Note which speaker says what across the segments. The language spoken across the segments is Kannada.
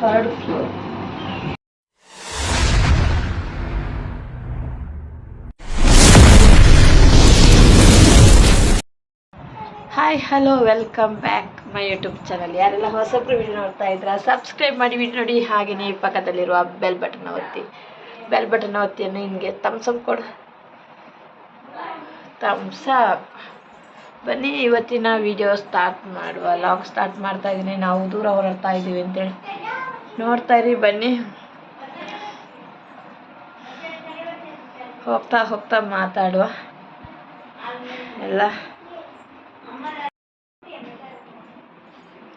Speaker 1: Third floor hi hello welcome back my YouTube channel ಯಾರೆಲ್ಲ ಹೊಸಬ್ರು ವಿಡಿಯೋ ನೋಡ್ತಾ ಇದ್ರ ಸಬ್ಸ್ಕ್ರೈಬ್ ಮಾಡಿ ವಿಡಿಯೋ ನೋಡಿ. ಹಾಗೆಯೇ ಪಕ್ಕದಲ್ಲಿರುವ ಬೆಲ್ ಬಟನ್ ಒತ್ತಿ. ಬೆಲ್ ಬಟನ್ ಒತ್ತಿಯನ್ನು ಹಿಂಗೆ ತಮ್ಸಪ್ ಕೊಡು. ತಮ್ಸಪ್ ಬನ್ನಿ, ಇವತ್ತಿನ ವಿಡಿಯೋ ಸ್ಟಾರ್ಟ್ ಮಾಡುವ. ಲಾಗ್ ಸ್ಟಾರ್ಟ್ ಮಾಡ್ತಾ ಇದ್ದೀನಿ ನಾವು ದೂರ ಹೊರಡ್ತಾ ಇದ್ದೀವಿ ಅಂತೇಳಿ. ನೋಡ್ತಾ ಇರಿ, ಬನ್ನಿ. ಹೋಗ್ತಾ ಹೋಗ್ತಾ ಮಾತಾಡುವ. ಎಲ್ಲ.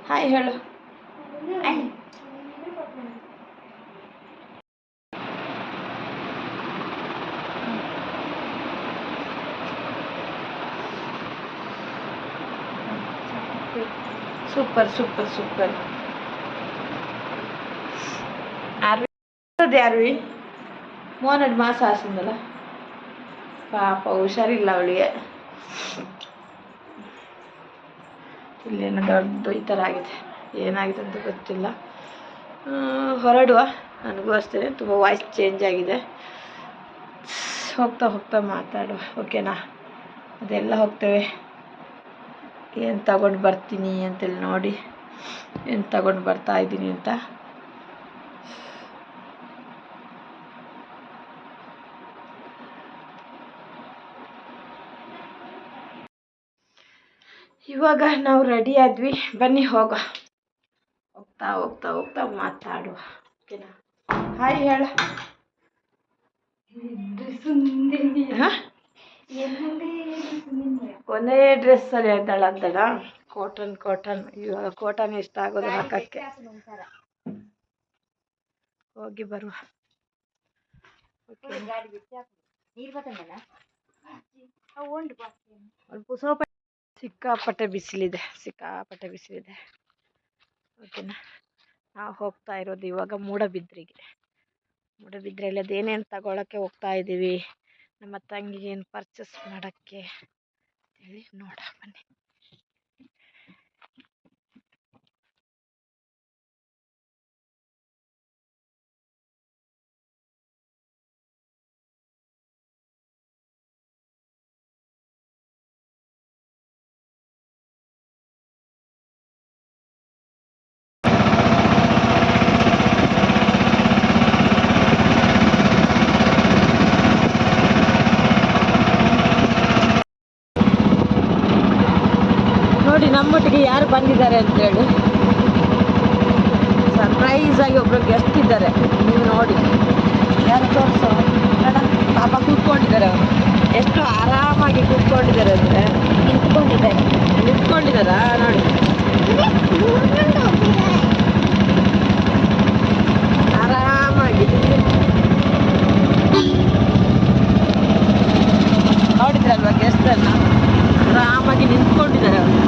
Speaker 1: ಹಾಯ್ ಹೇಳು. ಸೂಪರ್ ಸೂಪರ್ ಸೂಪರ್ ಅದು ಆರ್ವಿ ಮೋನಡ್ ಮಾಸ ಹಾಸಿಂದಲ್ಲ? ಪಾಪ, ಹುಷಾರಿಲ್ಲ ಅವಳಿಗೆ. ಇಲ್ಲೇನೋ ದೊಡ್ಡ ಈ ಥರ ಆಗಿದೆ. ಏನಾಗಿದೆ ಅಂತ ಗೊತ್ತಿಲ್ಲ. ಹೊರಡುವ. ನನಗೂ ಅಷ್ಟೇ ತುಂಬ ವಾಯ್ಸ್ ಚೇಂಜ್ ಆಗಿದೆ. ಹೋಗ್ತಾ ಹೋಗ್ತಾ ಮಾತಾಡುವ. ಓಕೆನಾ ಅದೆಲ್ಲ ಹೋಗ್ತೇವೆ. ಏನು ತಗೊಂಡು ಬರ್ತೀನಿ ಅಂತೇಳಿ ನೋಡಿ. ಏನು ತಗೊಂಡು ಬರ್ತಾ ಇದ್ದೀನಿ ಅಂತ. ಇವಾಗ ನಾವು ರೆಡಿ ಆದ್ವಿ. ಬನ್ನಿ ಹೋಗೋ. ಹೋಗ್ತಾ ಹೋಗ್ತಾ ಹೋಗ್ತಾ ಮಾತಾಡುವ ಓಕೆನಾ? ಹಾಯ್ ಹೇಳ. ಹಾ? ಡ್ರೆಸ್ ಡ್ರೆಸ್ಸಲ್ಲಿ ಇದ್ದಾಳ ಅಂತಳ ಕಾಟನ್ ಕಾಟನ್ ಇವಾಗ ಕಾಟನ್ ಇಷ್ಟ ಆಗೋದು ಹಾಕಕ್ಕೆ. ಹೋಗಿ ಬರುವ. ಸ್ವಲ್ಪ ಸಿಕ್ಕಾಪಟ್ಟೆ ಬಿಸಿಲಿದೆ ಸಿಕ್ಕಾಪಟ್ಟೆ ಬಿಸಿಲಿದೆ. ಓಕೆನಾ ನಾವು ಹೋಗ್ತಾ ಇರೋದು ಇವಾಗ ಮೂಡಬಿದ್ರಿಗೆ. ಮೂಡಬಿದ್ರೆಯಲ್ಲಿ ಅದೇನೇನು ತಗೊಳಕ್ಕೆ ಹೋಗ್ತಾ ಇದ್ದೀವಿ ನಮ್ಮ ತಂಗಿಗೆ ಪರ್ಚೇಸ್ ಮಾಡೋಕ್ಕೆ? ಹೇಳಿ ನೋಡ ಬನ್ನಿ. ನಮ್ಮೊಟ್ಟಿಗೆ ಯಾರು ಬಂದಿದ್ದಾರೆ ಅಂತೇಳಿ ಸರ್ಪ್ರೈಸ್ ಆಗಿ ಒಬ್ಬರು ಗೆಸ್ಟ್ ಇದ್ದಾರೆ. ನೀವು ನೋಡಿ. ಯಾರು ತೋರಿಸೋ? ಮೇಡಮ್ ಪಾಪ ಕೂತ್ಕೊಂಡಿದ್ದಾರೆ ಅವರು. ಎಷ್ಟು ಆರಾಮಾಗಿ ಕೂತ್ಕೊಂಡಿದ್ದಾರೆ ಅಂದರೆ ನಿಂತ್ಕೊಂಡಿದ್ದಾರೆ. ನಿಂತ್ಕೊಂಡಿದ್ದಾರಾ? ನೋಡಿ. ಆರಾಮಾಗಿ ಗೆಸ್ಟ್ ಗೆಸ್ಟನ್ನು ಆರಾಮಾಗಿ ನಿಂತ್ಕೊಂಡಿದ್ದಾರೆ ಅವರು.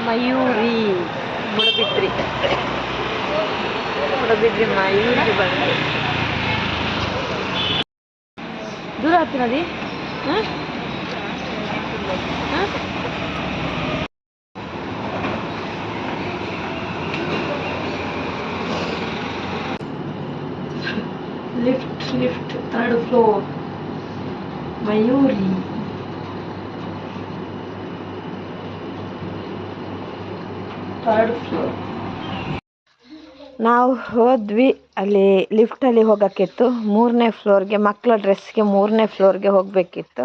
Speaker 1: ಮಯೂರಿ ಮುಡಬಿದ್ರಿ. ಮುಡಬಿದ್ರಿ ಮಯೂರಿ ಬಂದು ದೂರ ಆಯ್ತು ನೋಡಿ ಹಾಂ? ಹಾಂ? Lift lift third floor third floor ನಾವು ಹೋದ್ವಿ, ಅಲ್ಲಿ ಲಿಫ್ಟಲ್ಲಿ ಹೋಗೋಕ್ಕಿತ್ತು. ಮೂರನೇ ಫ್ಲೋರ್ಗೆ ಮಕ್ಕಳ ಡ್ರೆಸ್ಗೆ ಮೂರನೇ ಫ್ಲೋರ್ಗೆ ಹೋಗಬೇಕಿತ್ತು.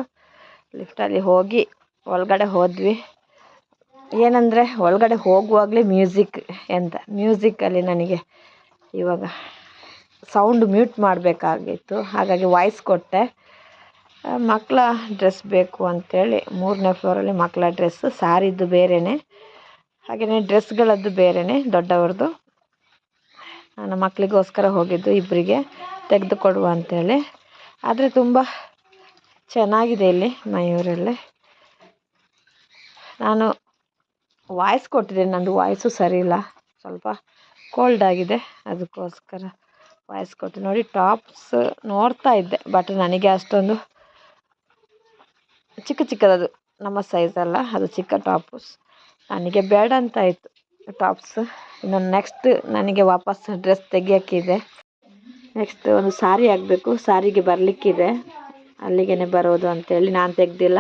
Speaker 1: ಲಿಫ್ಟಲ್ಲಿ ಹೋಗಿ ಒಳಗಡೆ ಹೋದ್ವಿ. ಏನಂದರೆ ಒಳಗಡೆ ಹೋಗುವಾಗಲೇ ಮ್ಯೂಸಿಕ್ ಎಂತ ಮ್ಯೂಸಿಕಲ್ಲಿ ನನಗೆ ಇವಾಗ ಸೌಂಡ್ ಮ್ಯೂಟ್ ಮಾಡಬೇಕಾಗಿತ್ತು. ಹಾಗಾಗಿ ವಾಯ್ಸ್ ಕೊಟ್ಟೆ. ಮಕ್ಕಳ ಡ್ರೆಸ್ ಬೇಕು ಅಂತೇಳಿ ಮೂರನೇ ಫ್ಲೋರಲ್ಲಿ ಮಕ್ಕಳ ಡ್ರೆಸ್ಸು ಸಾರಿದ್ದು ಬೇರೆಯೇ ಹಾಗೆಯೇ ಡ್ರೆಸ್ಗಳದ್ದು ಬೇರೆಯೇ ದೊಡ್ಡವ್ರದ್ದು. ನನ್ನ ಮಕ್ಕಳಿಗೋಸ್ಕರ ಹೋಗಿದ್ದು ಇಬ್ಬರಿಗೆ ತೆಗೆದುಕೊಡುವ ಅಂತೇಳಿ. ಆದರೆ ತುಂಬ ಚೆನ್ನಾಗಿದೆ ಇಲ್ಲಿ ಮಯೂರಲ್ಲಿ. ನಾನು ವಾಯ್ಸ್ ಕೊಟ್ಟಿದ್ದೇನೆ, ನಂದು ವಾಯ್ಸು ಸರಿ ಇಲ್ಲ ಸ್ವಲ್ಪ ಕೋಲ್ಡ್ ಆಗಿದೆ, ಅದಕ್ಕೋಸ್ಕರ ವಾಯ್ಸ್ ಕೊಟ್ಟು ನೋಡಿ, ಟಾಪ್ಸ್ ನೋಡ್ತಾ ಇದ್ದೆ, ಬಟ್ ನನಗೆ ಅಷ್ಟೊಂದು ಚಿಕ್ಕ ಚಿಕ್ಕದದು, ನಮ್ಮ ಸೈಜಲ್ಲ ಅದು ಚಿಕ್ಕ ಟಾಪ್ಸ್ ನನಗೆ ಬೇಡ ಅಂತ ಆಯಿತು ಟಾಪ್ಸ್. ಇನ್ನು ನೆಕ್ಸ್ಟ್ ನನಗೆ ವಾಪಸ್ ಡ್ರೆಸ್ ತೆಗಿಯೋಕ್ಕಿದೆ ನೆಕ್ಸ್ಟ್ ಒಂದು ಸಾರಿ ಆಗಬೇಕು ಸಾರಿಗೆ ಬರಲಿಕ್ಕಿದೆ. ಅಲ್ಲಿಗೆ ಬರೋದು ಅಂತೇಳಿ ನಾನು ತೆಗೆದಿಲ್ಲ.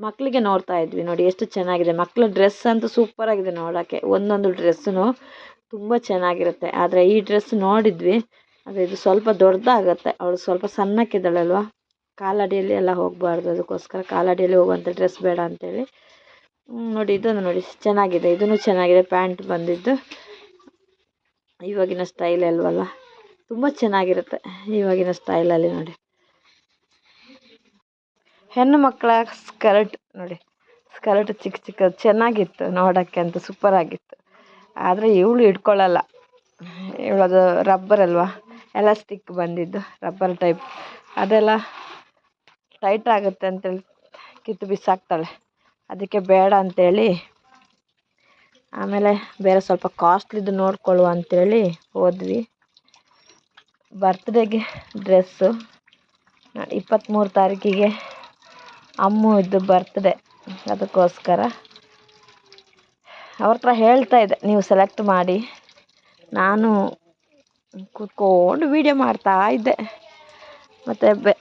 Speaker 1: ಮಕ್ಕಳಿಗೆ ನೋಡ್ತಾ ಇದ್ವಿ ನೋಡಿ ಎಷ್ಟು ಚೆನ್ನಾಗಿದೆ. ಮಕ್ಕಳ ಡ್ರೆಸ್ ಅಂತೂ ಸೂಪರಾಗಿದೆ ನೋಡೋಕ್ಕೆ. ಒಂದೊಂದು ಡ್ರೆಸ್ಸು ತುಂಬ ಚೆನ್ನಾಗಿರುತ್ತೆ. ಆದರೆ ಈ ಡ್ರೆಸ್ ನೋಡಿದ್ವಿ. ಆದರೆ ಇದು ಸ್ವಲ್ಪ ದೊಡ್ಡದಾಗತ್ತೆ. ಅವಳು ಸ್ವಲ್ಪ ಸಣ್ಣಕ್ಕಿದ್ದಾಳಲ್ವ? ಕಾಲಡಿಯಲ್ಲಿ ಎಲ್ಲ ಹೋಗಬಾರ್ದು. ಅದಕ್ಕೋಸ್ಕರ ಕಾಲಡಿಯಲ್ಲಿ ಹೋಗುವಂಥ ಡ್ರೆಸ್ ಬೇಡ ಅಂತೇಳಿ ನೋಡಿ ಇದನ್ನು ನೋಡಿ, ಚೆನ್ನಾಗಿದೆ. ಇದೂ ಚೆನ್ನಾಗಿದೆ, ಪ್ಯಾಂಟ್ ಬಂದಿದ್ದು. ಇವಾಗಿನ ಸ್ಟೈಲ್ ಅಲ್ವಲ್ಲ? ತುಂಬ ಚೆನ್ನಾಗಿರುತ್ತೆ ಇವಾಗಿನ ಸ್ಟೈಲಲ್ಲಿ ನೋಡಿ. ಹೆಣ್ಣು ಮಕ್ಕಳ ಸ್ಕರ್ಟ್ ನೋಡಿ. ಸ್ಕರ್ಟ್ ಚಿಕ್ಕ ಚಿಕ್ಕದು, ಚೆನ್ನಾಗಿತ್ತು ನೋಡೋಕ್ಕೆ ಅಂತ ಸೂಪರ್ ಆಗಿತ್ತು. ಆದರೆ ಇವಳು ಇಟ್ಕೊಳ್ಳಲ್ಲ ಇವಳದು ರಬ್ಬರ್ ಅಲ್ವಾ? ಎಲಾಸ್ಟಿಕ್ ಬಂದಿದ್ದು ರಬ್ಬರ್ ಟೈಪ್ ಅದೆಲ್ಲ ಟೈಟ್ ಆಗುತ್ತೆ ಅಂತೇಳಿ ಕಿತ್ತು ಬಿಸಾಕ್ತಾಳೆ. ಅದಕ್ಕೆ ಬೇಡ ಅಂಥೇಳಿ ಆಮೇಲೆ ಬೇರೆ ಸ್ವಲ್ಪ ಕಾಸ್ಟ್ಲಿದು ನೋಡ್ಕೊಳ್ಳುವ ಅಂಥೇಳಿ ಹೋದ್ವಿ. ಬರ್ತ್ಡೇಗೆ ಡ್ರೆಸ್ಸು ಇಪ್ಪತ್ತ್ಮೂರು ತಾರೀಕಿಗೆ ಇದ್ದು ಬರ್ತ್ಡೇ ಅದಕ್ಕೋಸ್ಕರ. ಅವ್ರ ಹತ್ರ ಹೇಳ್ತಾ ಇದ್ದೆ, ನೀವು ಸೆಲೆಕ್ಟ್ ಮಾಡಿ. ನಾನು ಕೂತ್ಕೊಂಡು ವೀಡಿಯೋ ಮಾಡ್ತಾ ಇದ್ದೆ. ಮತ್ತು ಬೆ,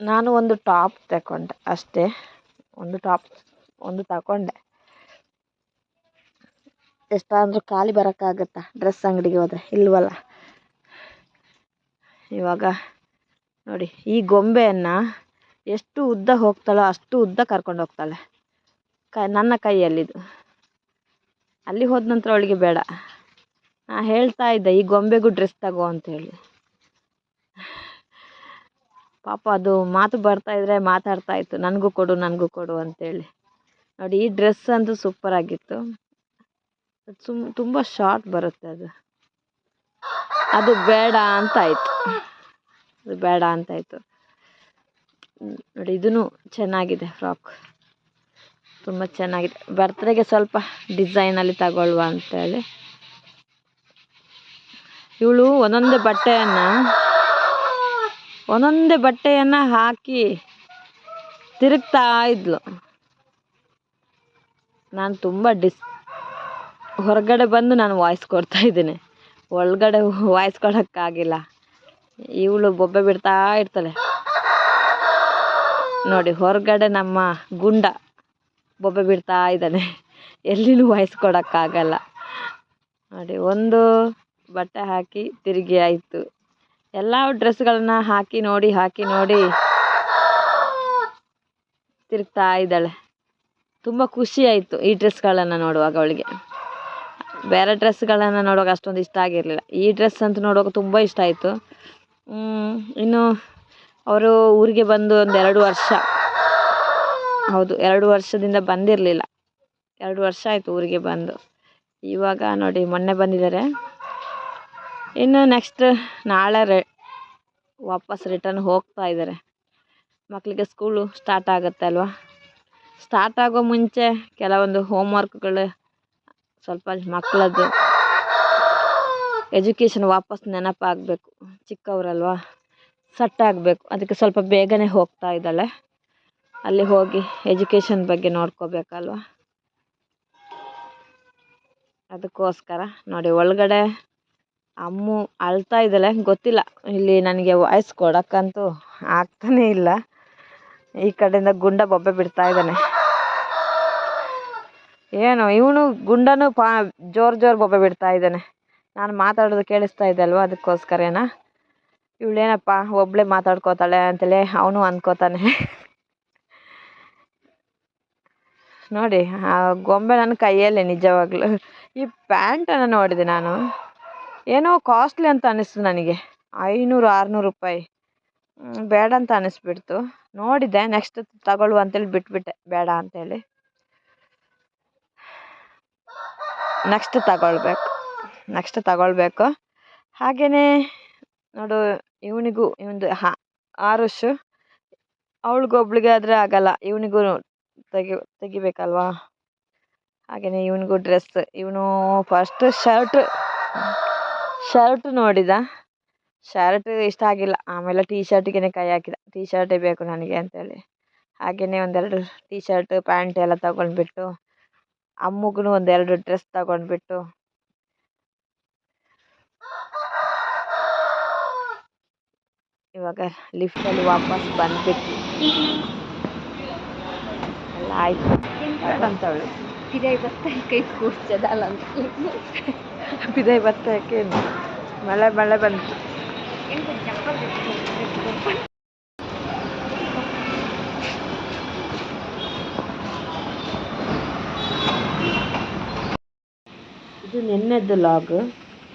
Speaker 1: ನಾನು ಒಂದು ಟಾಪ್ ತಗೊಂಡೆ ಅಷ್ಟೇ. ಒಂದು ಟಾಪ್, ಒಂದು ತಗೊಂಡೆ. ಎಷ್ಟಾದರೂ ಖಾಲಿ ಬರೋಕ್ಕಾಗತ್ತಾ? ಡ್ರೆಸ್ ಅಂಗಡಿಗೆ ಹೋದರೆ, ಇಲ್ವಲ್ಲ? ಇವಾಗ ನೋಡಿ, ಈ ಗೊಂಬೆಯನ್ನು ಎಷ್ಟು ಉದ್ದ ಹೋಗ್ತಾಳೋ ಅಷ್ಟು ಉದ್ದ ಕರ್ಕೊಂಡು ಹೋಗ್ತಾಳೆ. ಕ, ನನ್ನ ಕೈಯಲ್ಲಿದು. ಅಲ್ಲಿ ಹೋದ ನಂತರ ಅವಳಿಗೆ ಬೇಡ. ನಾ ಹೇಳ್ತಾ ಇದ್ದೆ, ಈ ಗೊಂಬೆಗೂ ಡ್ರೆಸ್ ತಗೋ ಅಂತೇಳಿ ಪಾಪ ಅದು ಮಾತು ಬರ್ತಾ ಇದ್ರೆ ಮಾತಾಡ್ತಾ ಇತ್ತು. ನನಗೂ ಕೊಡು ನನಗೂ ಕೊಡು ಅಂತೇಳಿ. ನೋಡಿ, ಈ ಡ್ರೆಸ್ ಅಂತೂ ಸೂಪರ್ ಆಗಿತ್ತು. ಸುಮ್, ತುಂಬ ಶಾರ್ಟ್ ಬರುತ್ತೆ ಅದು. ಅದು ಬೇಡ ಅಂತ ಆಯಿತು. ಅದು ಬೇಡ ಅಂತ ನೋಡಿ ಇದೂ ಚೆನ್ನಾಗಿದೆ ಫ್ರಾಕ್. ತುಂಬ ಚೆನ್ನಾಗಿದೆ. ಬರ್ತ್ಡೇಗೆ ಸ್ವಲ್ಪ ಡಿಸೈನಲ್ಲಿ ತಗೊಳ್ಳುವ ಅಂತೇಳಿ. ಇವಳು ಒಂದೊಂದೇ ಬಟ್ಟೆಯನ್ನು ಒಂದೊಂದೇ ಬಟ್ಟೆಯನ್ನು ಹಾಕಿ ತಿರುಗ್ತಾ ಇದ್ಲು. ನಾನು ತುಂಬ ಡಿಸ್, ಹೊರಗಡೆ ಬಂದು ನಾನು ವಾಯ್ಸ್ ಕೊಡ್ತಾ ಇದ್ದೀನಿ. ಒಳಗಡೆ ವಾಯ್ಸ್ ಕೊಡೋಕ್ಕಾಗಿಲ್ಲ ಇವಳು ಬೊಬ್ಬೆ ಬಿಡ್ತಾ ಇರ್ತಾಳೆ. ನೋಡಿ, ಹೊರಗಡೆ ನಮ್ಮ ಗುಂಡ ಬೊಬ್ಬೆ ಬಿಡ್ತಾ ಇದ್ದಾನೆ. ಎಲ್ಲಿನೂ ವಾಯ್ಸ್ ಕೊಡೋಕ್ಕಾಗಲ್ಲ. ನೋಡಿ, ಒಂದು ಬಟ್ಟೆ ಹಾಕಿ ತಿರುಗಿ ಆಯಿತು. ಎಲ್ಲ ಡ್ರೆಸ್ಗಳನ್ನ ಹಾಕಿ ನೋಡಿ ಹಾಕಿ ನೋಡಿ. ತಿರುಗ್ತಾ ಇದ್ದಾಳೆ. ತುಂಬ ಖುಷಿ ಆಯಿತು ಈ ಡ್ರೆಸ್ಗಳನ್ನು ನೋಡುವಾಗ ಅವಳಿಗೆ. ಬೇರೆ ಡ್ರೆಸ್ಗಳನ್ನು ನೋಡುವಾಗ ಅಷ್ಟೊಂದು ಇಷ್ಟ ಆಗಿರಲಿಲ್ಲ. ಈ ಡ್ರೆಸ್ ಅಂತ ನೋಡುವಾಗ ತುಂಬ ಇಷ್ಟ ಆಯಿತು. ಇನ್ನು ಅವರು ಊರಿಗೆ ಬಂದು ಒಂದು ಎರಡು ವರ್ಷ. ಹೌದು, ಎರಡು ವರ್ಷದಿಂದ ಬಂದಿರಲಿಲ್ಲ. ಎರಡು ವರ್ಷ ಆಯಿತು ಊರಿಗೆ ಬಂದು. ಇವಾಗ ನೋಡಿ ಮೊನ್ನೆ ಬಂದಿದ್ದಾರೆ. ಇನ್ನು ನೆಕ್ಸ್ಟ್ ನಾಳೆ ರೆ ವಾಪಸ್ ರಿಟರ್ನ್ ಹೋಗ್ತಾ ಇದ್ದಾರೆ ಮಕ್ಕಳಿಗೆ ಸ್ಕೂಲು ಸ್ಟಾರ್ಟ್ ಆಗುತ್ತೆ ಅಲ್ವಾ? ಸ್ಟಾರ್ಟ್ ಆಗೋ ಮುಂಚೆ ಕೆಲವೊಂದು ಹೋಮ್ ವರ್ಕ್ಗಳು ಸ್ವಲ್ಪ ಮಕ್ಕಳದ್ದು ಎಜುಕೇಷನ್ ವಾಪಸ್ ನೆನಪಾಗಬೇಕು. ಚಿಕ್ಕವರಲ್ವಾ? ಸಟ್ಟಾಗಬೇಕು. ಅದಕ್ಕೆ ಸ್ವಲ್ಪ ಬೇಗನೆ ಹೋಗ್ತಾ ಇದ್ದಾಳೆ. ಅಲ್ಲಿ ಹೋಗಿ ಎಜುಕೇಷನ್ ಬಗ್ಗೆ ನೋಡ್ಕೋಬೇಕಲ್ವ? ಅದಕ್ಕೋಸ್ಕರ ನೋಡಿ, ಒಳಗಡೆ ಅಮ್ಮು ಅಳ್ತಾ ಇದ್ದಾಳೆ. ಗೊತ್ತಿಲ್ಲ. ಇಲ್ಲಿ ನನಗೆ ವಾಯ್ಸ್ ಕೊಡೋಕ್ಕಂತೂ ಆಗ್ತಾನೇ ಇಲ್ಲ. ಈ ಕಡೆಯಿಂದ ಗುಂಡ ಬೊಬ್ಬೆ ಬಿಡ್ತಾ ಇದ್ದಾನೆ. ಏನು, ಇವನು ಗುಂಡನು ಪಾ, ಜೋರು ಜೋರು ಬೊಬ್ಬೆ ಬಿಡ್ತಾ ಇದ್ದಾನೆ. ನಾನು ಮಾತಾಡೋದು ಕೇಳಿಸ್ತಾ ಇದೆ ಅಲ್ವಾ ಅದಕ್ಕೋಸ್ಕರನಾ ಇವಳೇನಪ್ಪ ಒಬ್ಬಳೇ ಮಾತಾಡ್ಕೋತಾಳೆ ಅಂತೇಳಿ ಅವನು ಅಂದ್ಕೋತಾನೆ ನೋಡಿ, ಆ ಗೊಂಬೆ ನನ್ನ ಕೈಯಲ್ಲೇ ನಿಜವಾಗ್ಲೂ. ಈ ಪ್ಯಾಂಟನ್ನು ನೋಡಿದೆ ನಾನು. ಏನೋ ಕಾಸ್ಟ್ಲಿ ಅಂತ ಅನ್ನಿಸ್ತು ನನಗೆ. ಐನೂರು, ಆರುನೂರು ರೂಪಾಯಿ. ಬೇಡ ಅಂತ ಅನ್ನಿಸ್ಬಿಡ್ತು. ನೋಡಿದೆ ನೆಕ್ಸ್ಟ್ ತಗೊಳ್ಳುವ ಅಂತೇಳಿ ಬಿಟ್ಬಿಟ್ಟೆ. ಬೇಡ ಅಂತೇಳಿ. ನೆಕ್ಸ್ಟ್ ತಗೊಳ್ಬೇಕು. ನೆಕ್ಸ್ಟ್ ತಗೊಳ್ಬೇಕು. ಹಾಗೆಯೇ ನೋಡು, ಇವನಿಗೂ ಇವಂದು ಹಾ ಆರುಷ್ ಅವಳಿಗೊಬ್ಳಿಗೆ ಆದರೆ ಆಗಲ್ಲ. ಇವನಿಗೂ ತೆಗಿ, ತೆಗಿಬೇಕಲ್ವಾ? ಹಾಗೆಯೇ ಇವನಿಗೂ ಡ್ರೆಸ್ ಇವನು ಫಸ್ಟ್ ಶರ್ಟ್ ಶರ್ಟ್ ನೋಡಿದ. ಶರ್ಟ್ ಇಷ್ಟ ಆಗಿಲ್ಲ. ಆಮೇಲೆ ಟೀ ಶರ್ಟಿಗೇ ಕೈ ಹಾಕಿದ. ಟೀ ಶರ್ಟೇ ಬೇಕು ನನಗೆ ಅಂತೇಳಿ. ಹಾಗೆಯೇ ಒಂದೆರಡು ಟೀ ಶರ್ಟ್ ಪ್ಯಾಂಟ್ ಎಲ್ಲ ತಗೊಂಡ್ಬಿಟ್ಟು ಅಮ್ಮಗೂ ಒಂದೆರಡು ಡ್ರೆಸ್ ತಗೊಂಡ್ಬಿಟ್ಟು. ಇವಾಗ ಲಿಫ್ಟಲ್ಲಿ ವಾಪಸ್ ಬಂದ್ಬಿಟ್ವಿ. ಎಲ್ಲ ಅಂತ ಅಂತವಳು
Speaker 2: ಬರ್ತಾ ಕೈ ಕೂರ್ಚದಲ್ಲ ಅಂತ
Speaker 1: ಬಿದೈ ಬತ್ತಕ್ಕೆ ಮಳೆ ಮಳೆ ಬಂತು ಇದು ನಿನ್ನೆದ್ದು ಲಾಗ್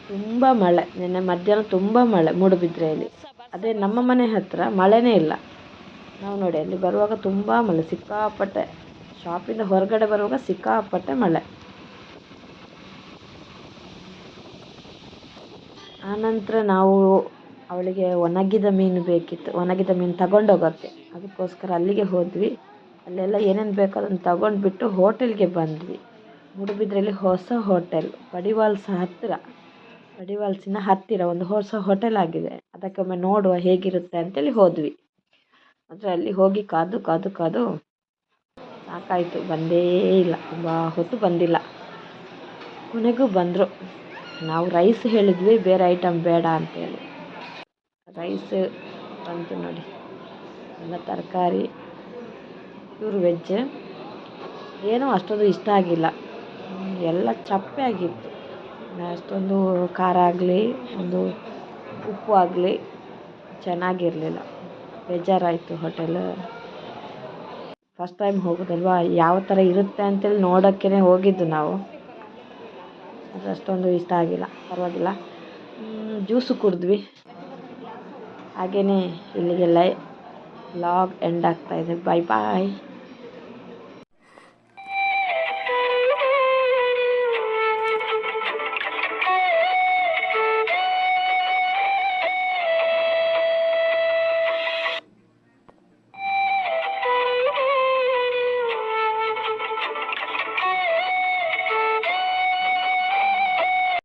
Speaker 1: ತುಂಬ ಮಳೆ. ನಿನ್ನೆ ಮಧ್ಯಾಹ್ನ ತುಂಬ ಮಳೆ. ಮೂಡುಬಿದ್ರೆಯಲ್ಲಿ ಅದೇ ನಮ್ಮ ಮನೆ ಹತ್ರ ಮಳೆನೇ ಇಲ್ಲ. ನಾವು ನೋಡಿ ಅಲ್ಲಿ ಬರುವಾಗ ತುಂಬ ಮಳೆ. ಸಿಕ್ಕಾಪಟ್ಟೆ ಶಾಪಿಂದ ಹೊರಗಡೆ ಬರುವಾಗ ಸಿಕ್ಕಾಪಟ್ಟೆ ಮಳೆ. ಆನಂತರ ನಾವು ಅವಳಿಗೆ ಒಣಗಿದ ಮೀನು ಬೇಕಿತ್ತು, ಒಣಗಿದ ಮೀನು ತಗೊಂಡೋಗೋಕ್ಕೆ. ಅದಕ್ಕೋಸ್ಕರ ಅಲ್ಲಿಗೆ ಹೋದ್ವಿ. ಅಲ್ಲೆಲ್ಲ ಏನೇನು ಬೇಕೋ ಅದನ್ನು ತಗೊಂಡ್ಬಿಟ್ಟು ಹೋಟೆಲ್ಗೆ ಬಂದ್ವಿ. ಮೂಡುಬಿದ್ರೆಯಲ್ಲಿ ಹೊಸ ಹೋಟೆಲ್ ಪಡಿವಾಲ್ಸ್ ಹತ್ತಿರ. ಪಡಿವಾಲ್ಸಿನ ಹತ್ತಿರ ಒಂದು ಹೊಸ ಹೋಟೆಲ್ ಆಗಿದೆ. ಅದಕ್ಕೊಮ್ಮೆ ನೋಡುವ ಹೇಗಿರುತ್ತೆ ಅಂತೇಳಿ ಹೋದ್ವಿ. ಅಂದರೆ ಅಲ್ಲಿ ಹೋಗಿ ಕಾದು ಕಾದು ಕಾದು ಸಾಕಾಯಿತು, ಬಂದೇ ಇಲ್ಲ. ತುಂಬ ಹೊತ್ತು ಬಂದಿಲ್ಲ. ಕೊನೆಗೂ ಬಂದರು. ನಾವು ರೈಸ್ ಹೇಳಿದ್ವಿ, ಬೇರೆ ಐಟಮ್ ಬೇಡ ಅಂತೇಳಿ. ರೈಸ್ ಬಂತು ನೋಡಿ. ಎಲ್ಲ ತರಕಾರಿ ಪ್ಯೂರ್ ವೆಜ್ ಏನೂ ಅಷ್ಟೊಂದು ಇಷ್ಟ ಆಗಿಲ್ಲ. ಎಲ್ಲ ಚಪ್ಪೆ ಆಗಿತ್ತು. ಅಷ್ಟೊಂದು ಖಾರ ಆಗಲಿ, ಒಂದು ಉಪ್ಪು ಆಗಲಿ, ಚೆನ್ನಾಗಿರಲಿಲ್ಲ. ಬೇಜಾರಾಯಿತು ಹೋಟೆಲ್ ಫಸ್ಟ್ ಟೈಮ್ ಹೋಗೋದಲ್ವಾ? ಯಾವ ಥರ ಇರುತ್ತೆ ಅಂತೇಳಿ ನೋಡೋಕ್ಕೇ ಹೋಗಿದ್ದು ನಾವು. ಅದು ಅಷ್ಟೊಂದು ಇಷ್ಟ ಆಗಿಲ್ಲ. ಪರವಾಗಿಲ್ಲ. ಜ್ಯೂಸು ಕುಡಿದ್ವಿ. ಹಾಗೆಯೇ ಇಲ್ಲಿಗೆ ಲೈ ಲಾಗ್ ಎಂಡ್ ಆಗ್ತಾಯಿದೆ ಬಾಯ್ ಬಾಯ್